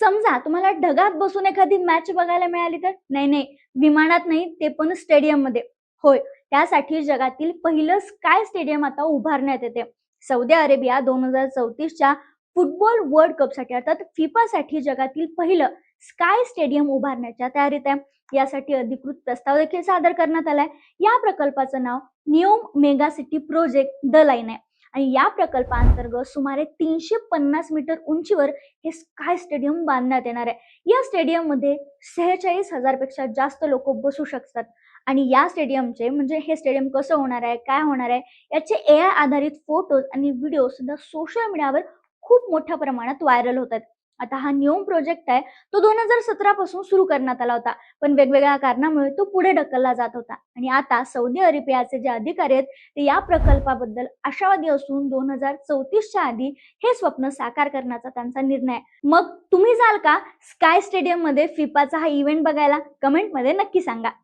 समजा तुम्हाला ढगात बसून एखादी मॅच बघायला मिळाली तर? नाही नाही. विमानात नाही ते पण स्टेडियममध्ये. होय. त्यासाठी जगातील पहिलं स्काय स्टेडियम आता उभारण्यात येते. सौदी अरेबिया दोन हजार चौतीसच्या फुटबॉल वर्ल्ड कपसाठी अर्थात फिफा साठी जगातील पहिलं स्काय स्टेडियम उभारण्याच्या तयारीत आहे. यासाठी अधिकृत प्रस्ताव देखील सादर करण्यात आलाय. या प्रकल्पाचं नाव Neom mega city project the line आहे. आणि या प्रकल्पांतर्गत सुमारे तीनशे पन्नास मीटर उंचीवर हे स्काय स्टेडियम बांधण्यात येणार आहे. या स्टेडियममध्ये सेहेचाळीस हजारपेक्षा जास्त लोक बसू शकतात. आणि या स्टेडियमचे म्हणजे हे स्टेडियम कसं होणार आहे काय होणार आहे याचे ए आय आधारित फोटोज आणि व्हिडिओ सुद्धा सोशल मीडियावर खूप मोठ्या प्रमाणात व्हायरल होतात. आता हा नियम प्रोजेक्ट आहे तो दोन हजार सतरा पासून सुरू करण्यात आला होता. पण वेगवेगळ्या कारणामुळे तो पुढे ढकलला जात होता. आणि आता सौदी अरेबियाचे जे अधिकारी आहेत ते या प्रकल्पाबद्दल आशावादी असून दोन हजार चौतीसच्या आधी हे स्वप्न साकार करण्याचा त्यांचा निर्णय आहे. मग तुम्ही जाल का? स्काय स्टेडियममध्ये फिफाचा हा इव्हेंट बघायला? कमेंटमध्ये नक्की सांगा.